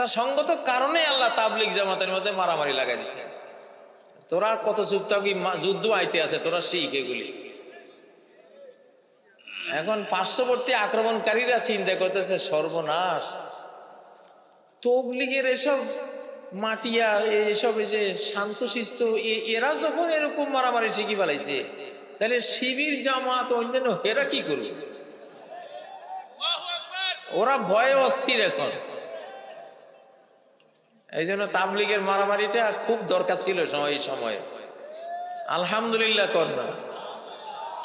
একটা সঙ্গত কারণে আল্লাহ তাবলিক জামাতের মধ্যে মারামারি লাগাই দিচ্ছে তোরা কত চুপ মা- যুদ্ধ আইতে আছে, তোরা শিখ এগুলি। এখন পার্শ্ববর্তী আক্রমণকারীরা চিন্তা করতেছে, সর্বনাশ। তবলিগের এসব মাটিয়া, এসব এই যে শান্তশিষ্ট, এ- এরা যখন এরকম মারামারি শিখি ফেলাইছে, তাহলে শিবির জামাত অন্যান্য এরা কি করবে? ওরা ভয়ে অস্থির এখন। এই জন্য তাবলিগের মারামারিটা খুব দরকার ছিল সময় এই সময়ে। আলহামদুলিল্লাহ কর না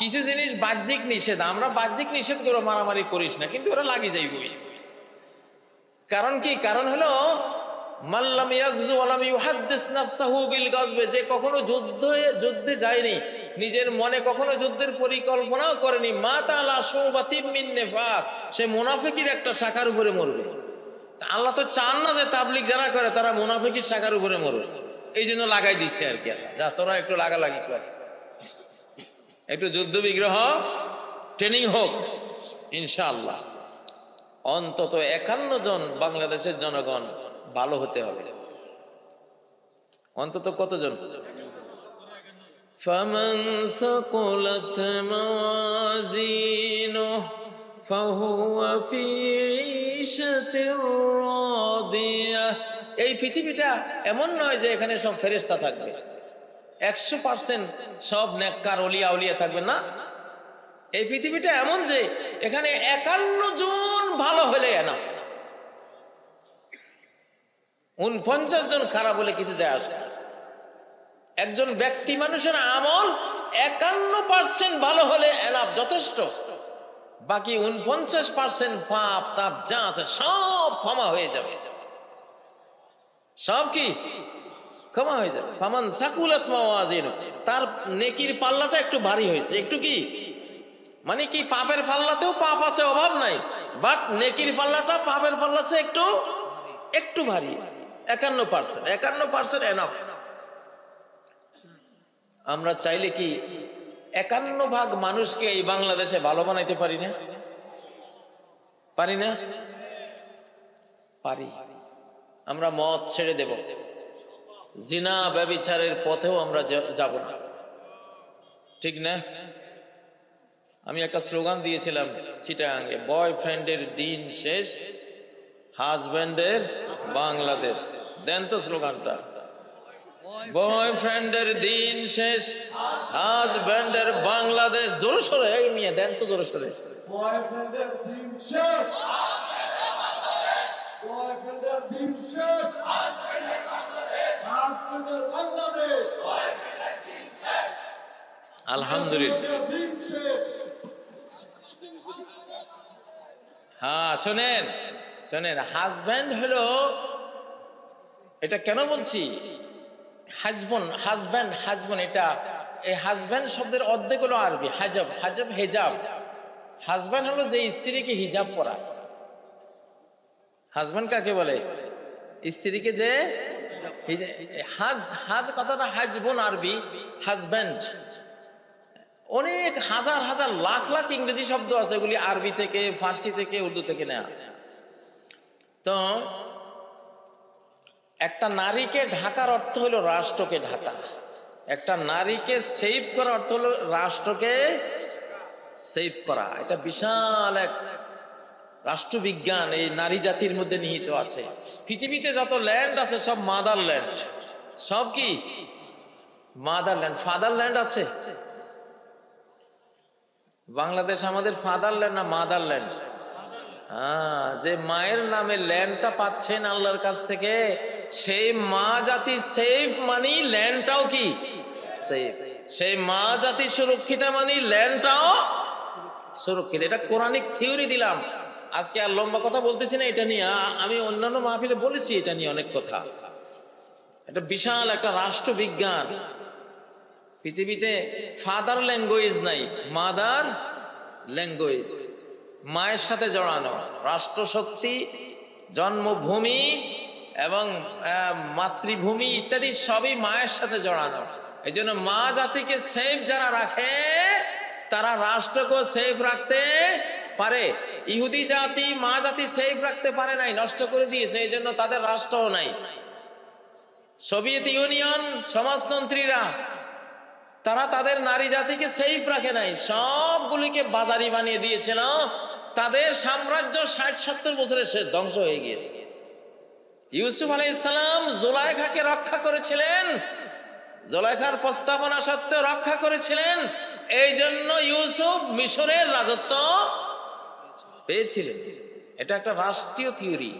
কিছু জিনিস বাহ্যিক নিষেধ। আমরা বাহ্যিক নিষেধ করে মারামারি করিস না, কিন্তু ওরা লাগি যাইবই কারণ কি? কারণ হলো মাল্লাম বিল গজবে যে কখনো যুদ্ধে যুদ্ধে যায়নি, নিজের মনে কখনো যুদ্ধের পরিকল্পনাও করেনি। মা নিফাক, সে মুনাফিকির একটা শাখার উপরে মরবে। আল্লাহ তো চান না যে তাবলিগ যারা করে তারা মুনাফিকের শাখার উপরে মরবে এই জন্য লাগাই দিছে আর কি আল্লাহ। যা তোরা একটু লাগালাগি কর একটু যুদ্ধ বিগ্রহ ট্রেনিং হোক ইনশাআল্লাহ অন্তত একান্ন জন বাংলাদেশের জনগণ ভালো হতে হবে অন্তত কতজন فمن ثقلت موازينه এই পৃথিবীটা এমন নয় যে এখানে সব ফেরেস্তা থাকবে। একশো পার্সেন্ট সব নেককার অলিয়া অলিয়া থাকবে না। এই পৃথিবীটা এমন যে এখানে একান্ন জন ভালো হলে এনা উনপঞ্চাশ জন খারাপ হলে কিছু যায় আসে একজন ব্যক্তি মানুষের আমল একান্ন পার্সেন্ট ভালো হলে এনাফ যথেষ্ট। বাকি উনপঞ্চাশ পার্সেন্ট পাপ, তাপ যা আছে সব ক্ষমা হয়ে যাবে। সব কি? ক্ষমা হয়ে যাবে। ফামান সাকুলাত তার নেকির পাল্লাটা একটু ভারী হয়েছে। একটু কি? মানে কি পাপের পাল্লাতেও পাপ আছে, অভাব নাই। বাট নেকির পাল্লাটা পাপের পাল্লাছে একটু একটু ভারী। একান্ন পার্সেন্ট। একান্ন পার্সেন্ট এনাফ আমরা চাইলে কি একান্ন ভাগ মানুষকে এই বাংলাদেশে ভালো বানাইতে পারি না? পারি না? পারি। আমরা মদ ছেড়ে দেব। জিনা ব্যবিচারের পথেও আমরা যাব না। ঠিক না? আমি একটা স্লোগান দিয়েছিলাম চিটাগাঙ্গে বয়ফ্রেন্ডের দিন শেষ, হাজব্যান্ডের বাংলাদেশ। দেন তো স্লোগানটা। বয়ফ্রেন্ডের দিন শেষ। হাজব্যান্ডের বাংলাদেশ। জোরে সরে এই মিয়া দেন তো জোরে সরে। বয়ফ্রেন্ডের দিন শেষ। বয়ফ্রেন্ডের দিন শেষ। হাজবেন্ডের বাংলাদেশ। আলহামদুলিল্লাহ। দিন শেষ। হ্যাঁ শোনেন শোনেন হাজব্যান্ড হলো এটা কেন বলছি? হাজবন হাজব্যান্ড হাজবন, এটা এই হাজব্যান্ড শব্দের অর্ধেক হলো আরবি, হাজব হাজব, হেজাব। হাজব্যান্ড হলো যে স্ত্রীকে হিজাব পরা। হাজব্যান্ড কাকে বলে? স্ত্রীকে যে হিজা- হাজ কথাটা হাজবন আরবি হাজব্যান্ড অনেক হাজার হাজার, লাখ লাখ ইংরেজি শব্দ আছে এগুলি আরবি থেকে, ফার্সি থেকে, উর্দু থেকে নেওয়া তো একটা নারীকে ঢাকার অর্থ হলো রাষ্ট্রকে ঢাকা। একটা নারীকে সেভ করার অর্থ হলো রাষ্ট্রকে সেভ করা। এটা বিশাল এক রাষ্ট্রবিজ্ঞান, এই নারী জাতির মধ্যে নিহিত আছে। পৃথিবীতে যত ল্যান্ড আছে, সব মাদার ল্যান্ড সব কি? মাদার ল্যান্ড ফাদার ল্যান্ড আছে। বাংলাদেশ আমাদের ফাদারল্যান্ড না মাদারল্যান্ড যে মায়ের নামে ল্যান্ডটা পাচ্ছেন আল্লাহর কাছ থেকে, সেই মা জাতি সেফ মানি ল্যান্ডটাও কি? সেই মা জাতি সুরক্ষিত মানি ল্যান্ডটাও সুরক্ষিত। এটা কোরআনিক থিওরি দিলাম। আজকে আর লম্বা কথা বলতেছি না, এটা নিয়ে। আমি অন্যান্য মাহফিলে বলেছি, এটা নিয়ে অনেক কথা। এটা বিশাল একটা রাষ্ট্রবিজ্ঞান। পৃথিবীতে ফাদার ল্যাঙ্গুয়েজ নাই মাদার ল্যাঙ্গুয়েজ মায়ের সাথে জড়ানো, রাষ্ট্রশক্তি, জন্মভূমি এবং মাতৃভূমি ইত্যাদি সবই মায়ের সাথে জড়ানো। এই জন্য মা জাতিকে সেফ যারা রাখে, তারা রাষ্ট্রকে সেফ রাখতে পারে। ইহুদি জাতি, মা জাতি সেফ রাখতে পারে নাই, নষ্ট করে দিয়েছে এই জন্য তাদের রাষ্ট্রও নাই। সোভিয়েত ইউনিয়ন, সমাজতন্ত্রীরা, তারা তাদের নারী জাতিকে সেফ রাখে নাই। সবগুলিকে বাজারি বানিয়ে দিয়েছিল তাদের সাম্রাজ্য ষাট, সত্তর বছরের শেষ ধ্বংস হয়ে গিয়েছে। ইউসুফ আলাইসালাম জোলাইখাকে রক্ষা করেছিলেন। জোলাইখার প্রস্তাবনা সত্ত্বেও রক্ষা করেছিলেন। এই জন্য ইউসুফ মিশরের রাজত্ব পেয়েছিলেন। এটা একটা রাষ্ট্রীয় থিওরি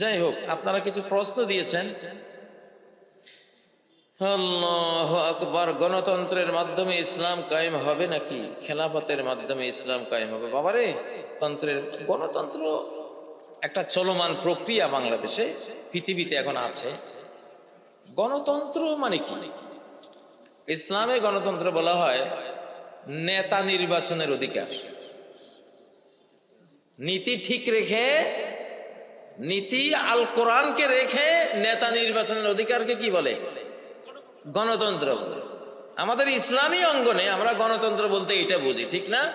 যাই হোক, আপনারা কিছু প্রশ্ন দিয়েছেন। আল্লাহ আকবার, গণতন্ত্রের মাধ্যমে ইসলাম কায়েম হবে নাকি? খেলাফতের মাধ্যমে ইসলাম কায়েম হবে। বাবারে তন্ত্রের গণতন্ত্র একটা চলমান প্রক্রিয়া বাংলাদেশে, পৃথিবীতে এখন আছে। গণতন্ত্র মানে কি? ইসলামে গণতন্ত্র বলা হয় নেতা নির্বাচনের অধিকার। নীতি ঠিক রেখে, নীতি আল কোরআনকে রেখে নেতা নির্বাচনের অধিকারকে কি বলে? গণতন্ত্র আমাদের ইসলামী অঙ্গনে আমরা গণতন্ত্র বলতে এটা বুঝি, ঠিক না?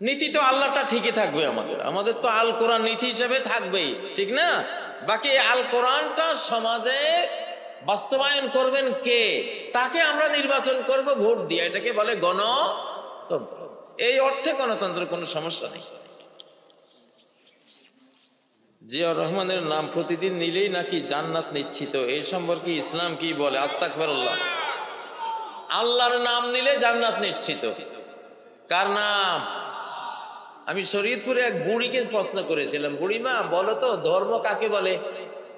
নীতি তো আল্লাহটা ঠিকই থাকবে আমাদের। আমাদের তো আল কোরআন নীতি হিসেবে থাকবেই, ঠিক না? বাকি আল কোরআনটা সমাজে বাস্তবায়ন করবেন কে? তাকে আমরা নির্বাচন করব, ভোট দিয়ে। এটাকে বলে গণতন্ত্র। এই অর্থে গণতন্ত্রের কোনো সমস্যা নেই। জিয়া রহমানের নাম প্রতিদিন নিলেই নাকি জান্নাত নিশ্চিত। এই সম্পর্কে ইসলাম কি বলে? আস্তাক ফেরল্লাহ আল্লাহর নাম নিলে জান্নাত নিশ্চিত। কার নাম? আমি শরীরপুরে এক বুড়িকে প্রশ্ন করেছিলাম, বুড়িমা, বলো তো, ধর্ম কাকে বলে?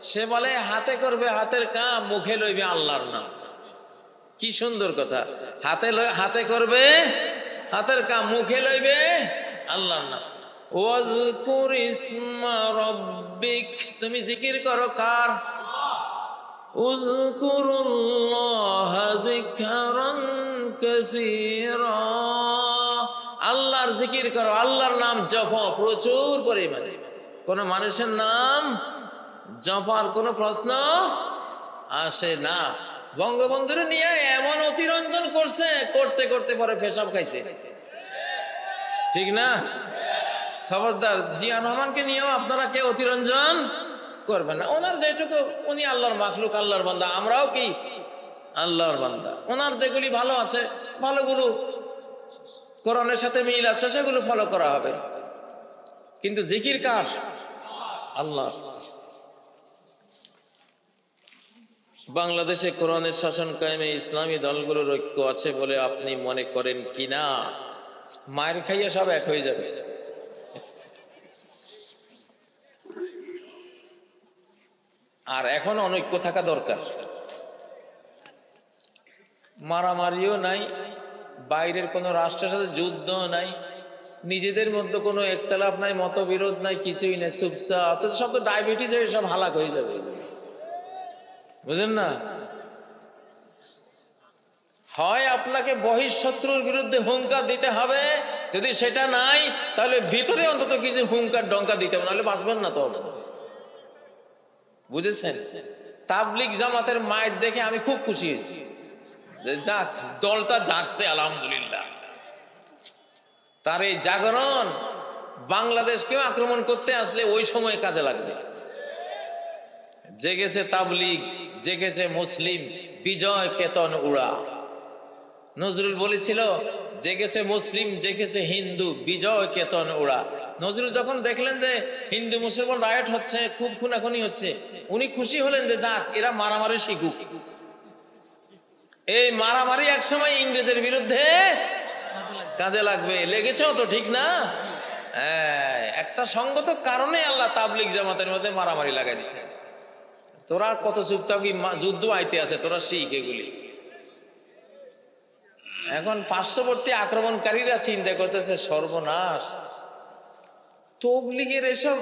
সে বলে, হাতে করবে হাতের কাম, মুখে লইবে আল্লাহর নাম। কি সুন্দর কথা। হাতে হাতে করবে, হাতের কাম, মুখে লইবে আল্লাহর নাম। ওয়াজকুর ইসমা রব্বিক। তুমি জিকির করো, কার? উযকুরুল্লাহ যিকরান কাসীরা। আল্লাহর জিকির করো, আল্লাহর নাম জপ, প্রচুর পরিমাণে। কোন মানুষের নাম জপার কোনো প্রশ্ন আসে না। বঙ্গবন্ধুর নিয়ে এমন অতিরঞ্জন করছে, করতে করতে পরে পেশাব খাইছে। ঠিক না? খবরদার, জিয়া রহমানকে নিয়েও আপনারা কেউ অতিরঞ্জন করবেন না। ওনার যেটুকু, উনি আল্লাহর মাখলুক, আল্লাহর বান্দা। আমরাও কি? আল্লাহর বান্দা। ওনার যেগুলি ভালো আছে, ভালোগুলো কোরআনের সাথে মিল আছে, সেগুলো ফলো করা হবে। কিন্তু জিকির কার? আল্লাহ। বাংলাদেশে কোরআনের শাসন কায়েমে ইসলামী দলগুলোর ঐক্য আছে বলে আপনি মনে করেন কিনা? মায়ের খাইয়ে সব এক হয়ে যাবে। আর এখন অনৈক্য থাকা দরকার। মারামারিও নাই, বাইরের কোনো রাষ্ট্রের সাথে যুদ্ধ নাই, নিজেদের মধ্যে কোনো একতলাপ নাই, মতবিরোধ নাই, কিছুই নাই অথচ সব তো ডায়াবেটিস হয়ে সব হালাক হয়ে যাবে। বুঝলেন না? হয় আপনাকে বহিঃশত্রুর বিরুদ্ধে হুঙ্কার দিতে হবে, যদি সেটা নাই, তাহলে ভিতরে অন্তত কিছু হুঙ্কার ডঙ্কা দিতে হবে, নাহলে বাঁচবেন না তো বুঝেছেন? তাবলিক জামাতের মায়ের দেখে আমি খুব খুশি হয়েছি। যাক দলটা জাগছে, আলহামদুলিল্লাহ। তার এই জাগরণ বাংলাদেশকেও আক্রমণ করতে আসলে ওই সময় কাজে লাগবে। জেগেছে তাবলিগ, জেগেছে মুসলিম, বিজয় কেতন উড়া। নজরুল বলেছিল জেগেছে মুসলিম জেগেছে হিন্দু বিজয় কেতন ওরা। নজরুল যখন দেখলেন যে হিন্দু মুসলমান রায়ট হচ্ছে খুব খুনাখুনি হচ্ছে উনি খুশি হলেন যে যাক এরা মারামারি শিখুক। এই মারামারি একসময় ইংরেজের বিরুদ্ধে কাজে লাগবে। লেগেছেও তো ঠিক না? হ্যাঁ, একটা সঙ্গত কারণে আল্লাহ তাবলিক জামাতের মধ্যে মারামারি লাগাই দিছে তোরা কত চুপ যুদ্ধ আইতে আছে তোরা শিখ এগুলি। এখন পার্শ্ববর্তী আক্রমণকারীরা চিন্তা করতেছে, সর্বনাশ। তবলিগের এসব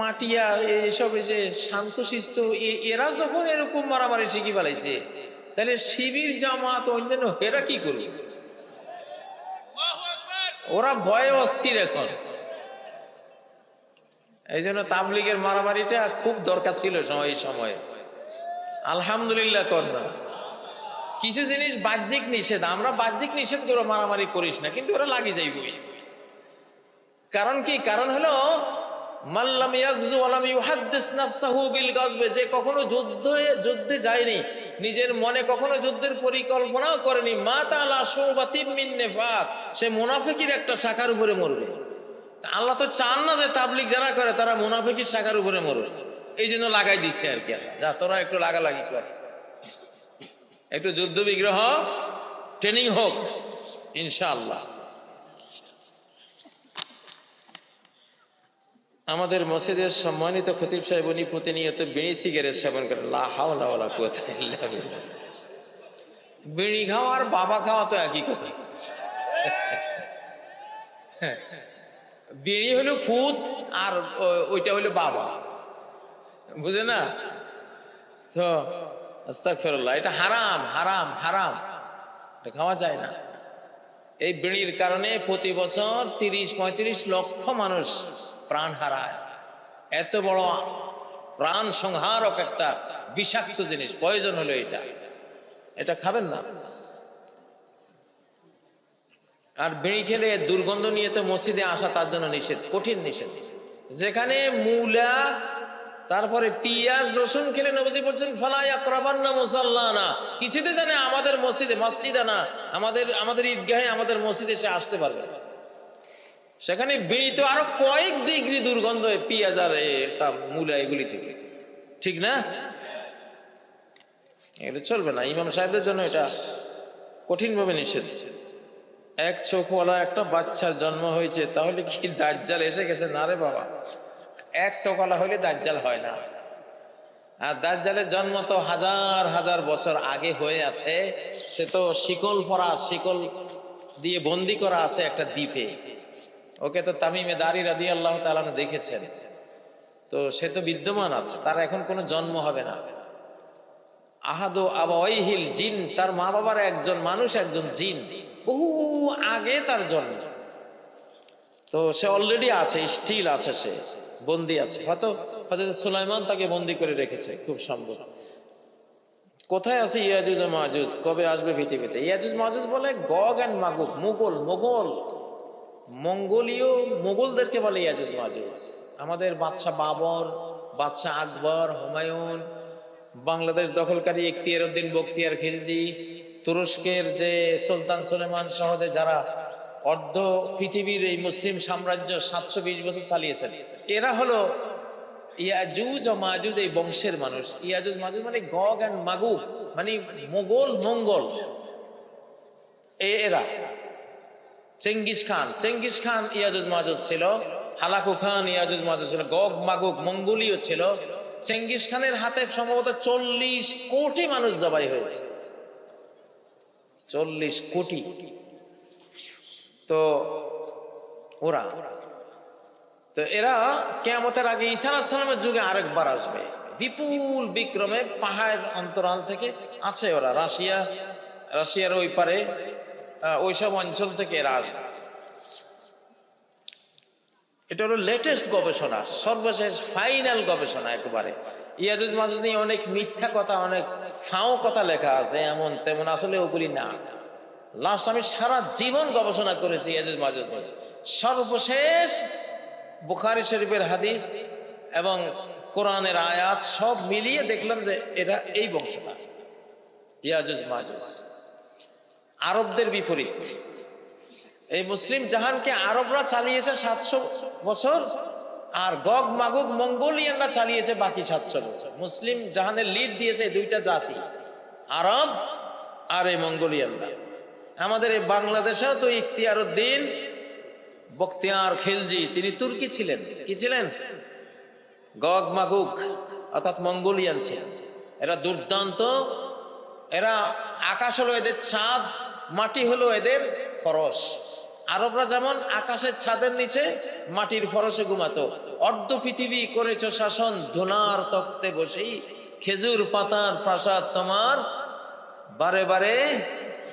মাটিয়া এসব এই যে শান্তশিষ্ট এরা যখন এরকম মারামারি শিখি ফেলাইছে, তাহলে শিবির জামাত অন্যান্য এরা কি করবে? ওরা ভয়ে অস্থির এখন। এই জন্য তাবলিগের মারামারিটা খুব দরকার ছিল এই সময়ে। আলহামদুলিল্লাহ কর না কিছু জিনিস বাহ্যিক নিষেধ, আমরা বাহ্যিক নিষেধ করে মারামারি করিস না, কিন্তু ওরা লাগি যাইবই কারণ কি? কারণ হলো মাল্লাম ইয়াগজু ওয়ালাম ইউহাদ্দিস নাফসাহু বিল গাজবে যে কখনো যুদ্ধে যুদ্ধে যায়নি, নিজের মনে কখনো যুদ্ধের পরিকল্পনাও করেনি। মা তাআলা শৌবাতিম মিন নিফাক, সে মুনাফিকের একটা শাখার উপরে মরবে। আল্লাহ তো চান না যে তাবলিগ যারা করে, তারা মুনাফিকের শাখার উপরে মরবে এই জন্য লাগাই দিছে আর কি যা, তোরা একটু লাগালাগি কর। একটু যুদ্ধ বিগ্রহ ট্রেনিং হোক, ইনশাআল্লাহ। আমাদের মসজিদের সম্মানিত খতিব সাহেব, উনি প্রতিনিয়ত বিড়ি সিগারেট সেবন করেন। লা হাওলা ওয়ালা কুওয়াতা ইল্লা বিড়ি খাওয়া আর বাবা খাওয়া তো একই কথা। বিড়ি হলো ফুত আর ওইটা হলো বাবা। বুঝে না? তো আস্তাগফিরুল্লাহ, এটা হারাম হারাম হারাম। এটা খাওয়া যায় না। এই বিড়ির কারণে প্রতি বছর তিরিশ, পঁয়ত্রিশ লক্ষ মানুষ প্রাণ হারায়। এত বড় প্রাণ সংহারক একটা বিষাক্ত জিনিস, প্রয়োজন হলো এটা। এটা খাবেন না। আর বিড়ি খেলে দুর্গন্ধ নিয়ে তো মসজিদে আসা তার জন্য নিষেধ, কঠিন নিষেধ। যেখানে মূলা তারপরে পিঁয়াজ, রসুন খেলে নবজি বলছেন ফালাই আক্রাবান না মুসাল্লানা। কিছুতে জানে আমাদের মসজিদে মসজিদে না, আমাদের আমাদের ঈদগাহে আমাদের মসজিদে সে আসতে পারবে। সেখানে বিড়ি তো আরও কয়েক ডিগ্রি দুর্গন্ধ পিঁয়াজ আর তা মূলা এগুলি থেকে। ঠিক না? এটা চলবে না, ইমাম সাহেবদের জন্য এটা কঠিনভাবে নিষেধ। এক চোখওয়ালা একটা বাচ্চার জন্ম হয়েছে, তাহলে কি দাজ্জাল এসে গেছে? না রে বাবা। এক চোখওয়ালা হলে দাজ্জাল হয় না। আর দাজ্জালের জন্ম তো হাজার হাজার বছর আগে হয়ে আছে। সে তো শিকল পরা, শিকল দিয়ে বন্দি করা আছে একটা দ্বীপে। ওকে তো তামিমে দাঁড়ি রাদি আল্লাহ তালানো দেখেছেন। তো সে তো বিদ্যমান আছে, তার এখন কোনো জন্ম হবে না। আহাদো আবাইহিল জিন, তার মা বাবার একজন মানুষ, একজন জিন। বহু আগে তার জন্ম। তো সে অলরেডি আছে স্টিল আছে সে, বন্দি আছে। হয়তো হয়তো সুলাইমান তাকে বন্দি করে রেখেছে, খুব সম্ভব। কোথায় আছে ইয়াজুজ ও মাজুজ? কবে আসবে পৃথিবীতে? ইয়াজুজ মাজুজ বলে Gog and Magog Mughal Mogul. মঙ্গোলীয় মোগলদেরকে বলে ইয়াজুজ মাজুজ। আমাদের বাদশা বাবর বাদশা আকবর, হুমায়ুন, বাংলাদেশ দখলকারী ইখতিয়ার উদ্দিন বখতিয়ার খিলজি, তুরস্কের যে সুলতান সুলেমান সহজে যারা অর্ধ পৃথিবীর এই মুসলিম সাম্রাজ্য সাতশো বিশ বছর চালিয়েছেন। এরা হলো ইয়াজুজ ও মাজুজ এই বংশের মানুষ। ইয়াজুজ, মাজুজ মানে গগ অ্যান্ড মাগুগ মানে মোগল, মঙ্গল। এরা। Genghis Khan. চেঙ্গিস খান, ইয়াজুজ, মাজুজ ছিল। হালাকু খান, ইয়াজুজ, মাজুজ ছিল। গগ মাগুগ মঙ্গোলীয় ছিল। চেঙ্গিস খানের হাতে সম্ভবত চল্লিশ কোটি মানুষ জবাই হয়েছে। চল্লিশ কোটি। তো ওরা, তো এরা কেমতের আগে ঈসা সালামের যুগে আরেকবার আসবে। বিপুল বিক্রমে পাহাড় অন্তরাল থেকে আছে ওরা, রাশিয়া, রাশিয়ার ওই পারে ওইসব অঞ্চল থেকে এরা আসবে। এটা হলো লেটেস্ট গবেষণা, সর্বশেষ ফাইনাল গবেষণা একেবারে। ইয়াজুজ মাজুজ নিয়ে অনেক মিথ্যা কথা, অনেক ফাও কথা লেখা আছে, এমন তেমন আসলে ওগুলি না। লাস্ট আমি সারা জীবন গবেষণা করেছি ইয়াজুজ মাজুজ সর্বশেষ বুখারি শরীফের হাদিস এবং কোরআনের আয়াত সব মিলিয়ে দেখলাম যে এটা এই বংশটা। ইয়াজুজ মাজুজ আরবদের বিপরীত। এই মুসলিম জাহানকে আরবরা চালিয়েছে সাতশো বছর, আর গগ, মাগুগ, মঙ্গোলিয়ানরা চালিয়েছে বাকি সাতশো বছর। মুসলিম জাহানের লিড দিয়েছে দুইটা জাতি, আরব আর এই মঙ্গোলিয়ানরা। আমাদের এই বাংলাদেশেও তো ইখতিয়ার উদ্দিন বখতিয়ার খিলজি, তিনি তুর্কি ছিলেন। কি ছিলেন? গগ মাগুক, অর্থাৎ মঙ্গোলিয়ান ছিলেন। এরা দুর্দান্ত, এরা আকাশ হলো এদের ছাদ, মাটি হলো এদের ফরস। আরবরা যেমন আকাশের ছাদের নিচে মাটির ফরসে ঘুমাতো, অর্ধ পৃথিবী করেছ শাসন, ধোনার তক্তে বসেই খেজুর পাতার প্রাসাদ তোমার বারে বারে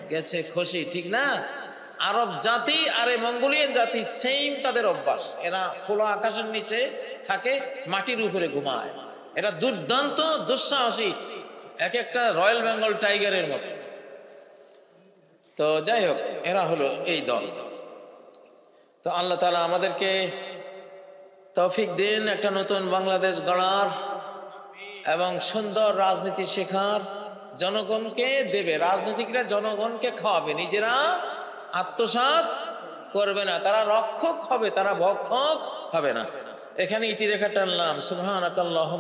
গেছে খুশি, ঠিক না? আরব জাতি আর এই মঙ্গোলিয়ান জাতি সেম তাদের অভ্যাস। এরা খোলা আকাশের নিচে থাকে, মাটির উপরে ঘুমায়। এরা দুর্দান্ত, দুঃসাহসী, এক একটা রয়্যাল বেঙ্গল টাইগারের মতো। তো যাই হোক, এরা হলো এই দল। তো আল্লাহ তালা আমাদেরকে তৌফিক দিন, একটা নতুন বাংলাদেশ গড়ার এবং সুন্দর রাজনীতি শেখার। জনগণকে দেবে, রাজনীতিকরা জনগণকে খাওয়াবে, নিজেরা আত্মসাত করবে না, তারা রক্ষক হবে, তারা ভক্ষক হবে না। এখানে ইতিরেখা টানলাম সুবহান আল্লাহ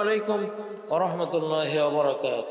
আলাইকুম ওয়া